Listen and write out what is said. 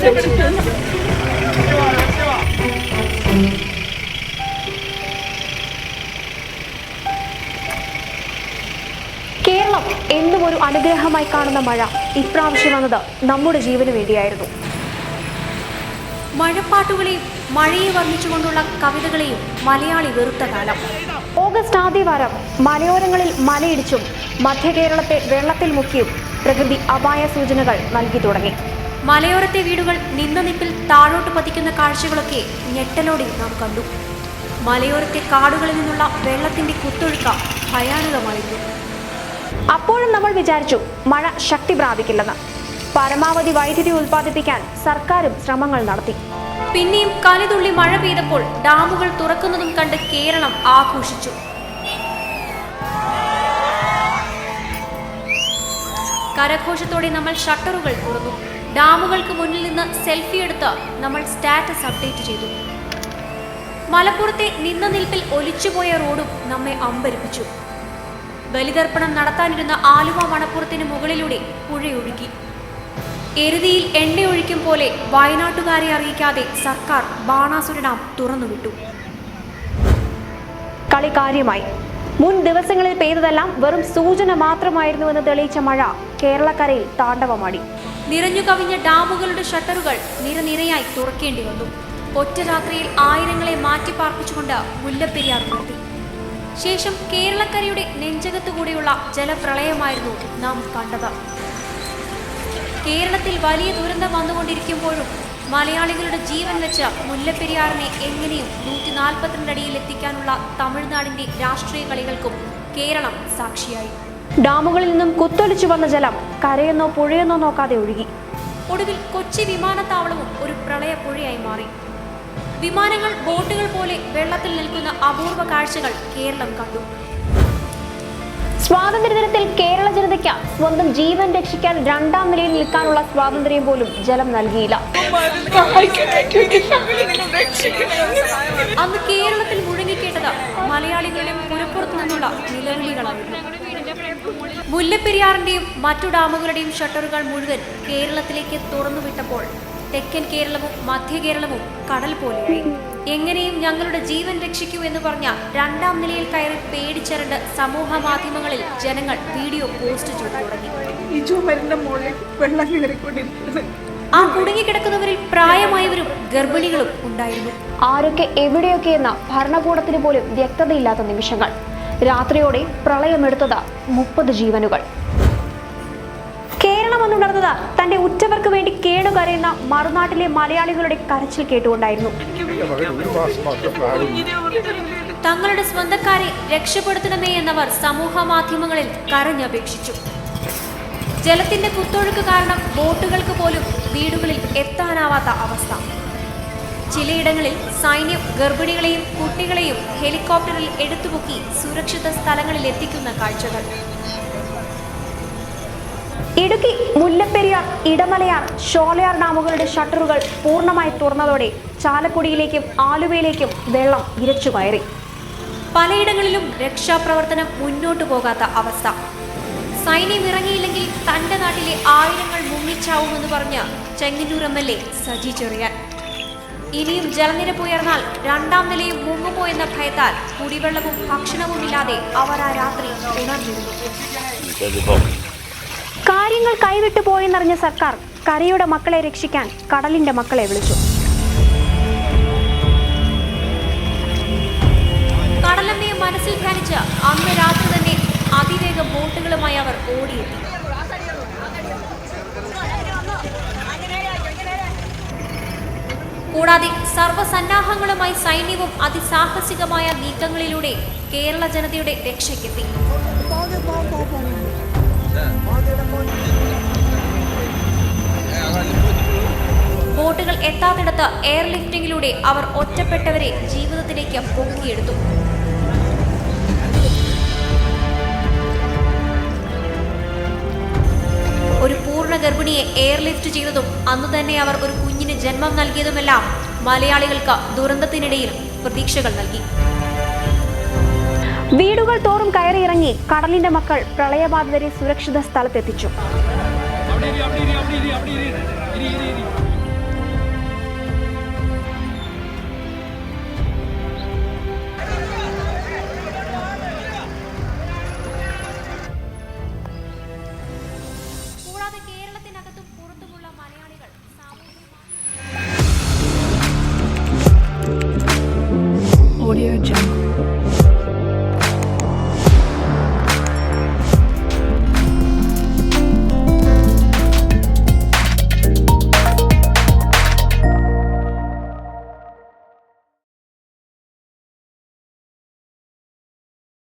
കേരളം എന്നും ഒരു അനുഗ്രഹമായി കാണുന്ന മഴ ഇപ്രാവശ്യം വന്നത് നമ്മുടെ ജീവന് വേണ്ടിയായിരുന്നു. മഴപ്പാട്ടുകളെയും മഴയെ വർണിച്ചുകൊണ്ടുള്ള കവിതകളെയും മലയാളി വെറുത്ത കാലം. ഓഗസ്റ്റ് ആദ്യവാരം മലയോരങ്ങളിൽ മലയിടിച്ചും മധ്യകേരളത്തെ വെള്ളത്തിൽ മുക്കിയും പ്രകൃതി അപായ സൂചനകൾ നൽകി തുടങ്ങി. മലയോരത്തെ വീടുകൾ നിന്ന നിപ്പിൽ താഴോട്ട് പതിക്കുന്ന കാഴ്ചകളൊക്കെ ഞെട്ടലോടെ നാം കണ്ടു. മലയോരത്തെ കാടുകളിൽ നിന്നുള്ള വെള്ളത്തിന്റെ കുത്തൊഴുക്ക ഭയാനകമായിരുന്നു. അപ്പോഴും നമ്മൾ വിചാരിച്ചു മഴ ശക്തി പ്രാപിക്കില്ലെന്ന്. പരമാവധി വൈദ്യുതി ഉത്പാദിപ്പിക്കാൻ സർക്കാരും ശ്രമങ്ങൾ നടത്തി. പിന്നെയും കലിതുള്ളി മഴ പെയ്തപ്പോൾ ഡാമുകൾ തുറക്കുന്നതും കണ്ട് കേരളം ആഘോഷിച്ചു. കരഘോഷത്തോടെ നമ്മൾ ഷട്ടറുകൾ തുറന്നു. ഡാമുകൾക്ക് മുന്നിൽ നിന്ന് സെൽഫി എടുത്ത് നമ്മൾ സ്റ്റാറ്റസ് അപ്ഡേറ്റ് ചെയ്തു. മലപ്പുറത്തെ നിന്ന നിൽപ്പിൽ ഒലിച്ചുപോയ റോഡും നമ്മെ അമ്പരിപ്പിച്ചു. ബലിതർപ്പണം നടത്താനിരുന്ന ആലുവ മണപ്പുറത്തിന് മുകളിലൂടെ പുഴയൊഴുകി എരുതിയിൽ എണ്ണയൊഴിക്കും പോലെ വയനാട്ടുകാരെ അറിയിക്കാതെ സർക്കാർ ബാണാസുര ഡാം തുറന്നുവിട്ടു. കളി കാര്യമായി. മുൻ ദിവസങ്ങളിൽ പെയ്തതെല്ലാം വെറും സൂചന മാത്രമായിരുന്നുവെന്ന് തെളിയിച്ച മഴ കേരളക്കരയിൽ താണ്ഡവമാടി. നിറഞ്ഞു കവിഞ്ഞ ഡാമുകളുടെ ഷട്ടറുകൾ നിരനിരയായി തുറക്കേണ്ടി വന്നു. ഒറ്റ രാത്രിയിൽ ആയിരങ്ങളെ മാറ്റി പാർപ്പിച്ചുകൊണ്ട് മുല്ലപ്പെരിയാർ നിർത്തി. ശേഷം കേരളക്കരയുടെ നെഞ്ചകത്തുകൂടിയുള്ള ജലപ്രളയമായിരുന്നു നാം കണ്ടത്. കേരളത്തിൽ വലിയ ദുരന്തം വന്നുകൊണ്ടിരിക്കുമ്പോഴും മലയാളികളുടെ ജീവൻ വെച്ച് മുല്ലപ്പെരിയാറിനെ എങ്ങനെയും നൂറ്റി നാൽപ്പത്തിരണ്ട് അടിയിൽ എത്തിക്കാനുള്ള തമിഴ്നാടിന്റെ രാഷ്ട്രീയ കളികൾക്കും കേരളം സാക്ഷിയായി. ഡാമുകളിൽ നിന്നും കുത്തൊലിച്ചു വന്ന ജലം കരയെന്നോ പുഴയെന്നോ നോക്കാതെ ഒഴുകി. ഒടുവിൽ കൊച്ചി വിമാനത്താവളവും ഒരു പ്രളയ പുഴയായി മാറി. വിമാനങ്ങൾ ബോട്ടുകൾ പോലെ വെള്ളത്തിൽ നിൽക്കുന്ന അപൂർവ കാഴ്ചകൾ കേരളം കണ്ടു. സ്വാതന്ത്ര്യദിനത്തിൽ കേരള ജനതയ്ക്ക് സ്വന്തം ജീവൻ രക്ഷിക്കാൻ രണ്ടാം നിലയിൽ നിൽക്കാനുള്ള സ്വാതന്ത്ര്യം പോലും ജലം നൽകിയില്ല. അന്ന് കേരളത്തിൽ മുഴങ്ങിക്കേട്ടത് മലയാളികളുടെ പുരപ്പുറത്തു നിന്നുള്ള നിലവിളികളായിരുന്നു. മുല്ലപ്പെരിയാറിന്റെയും മറ്റു ഡാമുകളുടെയും ഷട്ടറുകൾ മുഴുവൻ കേരളത്തിലേക്ക് തുറന്നുവിട്ടപ്പോൾ തെക്കൻ കേരളവും മധ്യ കേരളവും കടൽ പോലെയായി. എങ്ങനെയും ഞങ്ങളുടെ ജീവൻ രക്ഷിക്കൂ എന്ന് പറഞ്ഞ രണ്ടാം നിലയിൽ കയറി പേടിച്ചരണ്ട് സമൂഹ മാധ്യമങ്ങളിൽ ജനങ്ങൾ വീഡിയോ പോസ്റ്റ് ചെയ്തു തുടങ്ങി. ആ കുടുങ്ങിക്കിടക്കുന്നവരിൽ പ്രായമായവരും ഗർഭിണികളും ഉണ്ടായിരുന്നു. ആരൊക്കെ എവിടെയൊക്കെ എന്ന ഭരണകൂടത്തിന് പോലും വ്യക്തതയില്ലാത്ത നിമിഷങ്ങൾ. രാത്രിയോടെ പ്രളയമെടുത്തത് മുപ്പത് ജീവനുകൾ. കേരളം എന്നുണർന്നത് തന്റെ ഉറ്റവർക്ക് വേണ്ടി കേടുകരയുന്ന മറുനാട്ടിലെ മലയാളികളുടെ കരച്ചിൽ കേട്ടുകൊണ്ടായിരുന്നു. തങ്ങളുടെ സ്വന്തക്കാരെ രക്ഷപ്പെടുത്തണമേ എന്നവർ സമൂഹ മാധ്യമങ്ങളിൽ കരഞ്ഞപേക്ഷിച്ചു. ജലത്തിന്റെ കുത്തൊഴുക്ക് കാരണം ബോട്ടുകൾക്ക് പോലും വീടുകളിൽ എത്താനാവാത്ത അവസ്ഥ. ചിലയിടങ്ങളിൽ സൈന്യം ഗർഭിണികളെയും കുട്ടികളെയും ഹെലികോപ്റ്ററിൽ എടുത്തുപൊക്കി സുരക്ഷിത സ്ഥലങ്ങളിൽ എത്തിക്കുന്ന കാഴ്ചകൾ. ഇടുക്കി മുല്ലപ്പെരിയാർ ഇടമലയാർ ഷോളയാർ ഡാമുകളുടെ ഷട്ടറുകൾ പൂർണമായി തുറന്നതോടെ ചാലക്കുടിയിലേക്കും ആലുവയിലേക്കും വെള്ളം ഇരച്ചു കയറി. പലയിടങ്ങളിലും രക്ഷാപ്രവർത്തനം മുന്നോട്ടു പോകാത്ത അവസ്ഥ. സൈന്യം ഇറങ്ങിയില്ലെങ്കിൽ തന്റെ നാട്ടിലെ ആയിരങ്ങൾ മുങ്ങിച്ചാവുമെന്ന് പറഞ്ഞ് Chengannur M L A Saji Cheriyan. ഇനിയും ജലനിരപ്പ് ഉയർന്നാൽ രണ്ടാം നിലയും മുങ്ങുമോ എന്ന ഭയത്താൽ കുടിവെള്ളവും ഭക്ഷണവും ഇല്ലാതെ അവർ ആ രാത്രി ഉണർന്നിരുന്നു. കാര്യങ്ങൾ കൈവിട്ടു പോയെന്നറിഞ്ഞ സർക്കാർ കരയുടെ മക്കളെ രക്ഷിക്കാൻ കടലിന്റെ മക്കളെ വിളിച്ചു. കടലമ്മയെ മനസ്സിൽ ധ്യാനിച്ച് അന്ന് രാത്രി തന്നെ അതിവേഗ ബോട്ടുകളുമായി അവർ ഓടിയെത്തി. കൂടാതെ സർവസന്നാഹങ്ങളുമായി സൈന്യവും അതിസാഹസികമായ നീക്കങ്ങളിലൂടെ കേരള ജനതയുടെ രക്ഷയ്ക്കെത്തി. ബോട്ടുകൾ എത്താത്തിടത്ത് എയർലിഫ്റ്റിംഗിലൂടെ അവർ ഒറ്റപ്പെട്ടവരെ ജീവിതത്തിലേക്ക് പൊക്കിയെടുത്തു. ഗർഭിണിയെ എയർലിഫ്റ്റ് ചെയ്തതും അന്നു തന്നെ അവർ ഒരു കുഞ്ഞിന് ജന്മം നൽകിയതുമെല്ലാം മലയാളികൾക്ക് ദുരന്തത്തിനിടയിൽ പ്രതീക്ഷകൾ നൽകി. വീടുകൾ തോറും കയറിയിറങ്ങി കടലിന്റെ മക്കൾ പ്രളയബാധിതരെ സുരക്ഷിത സ്ഥലത്തെത്തിച്ചു.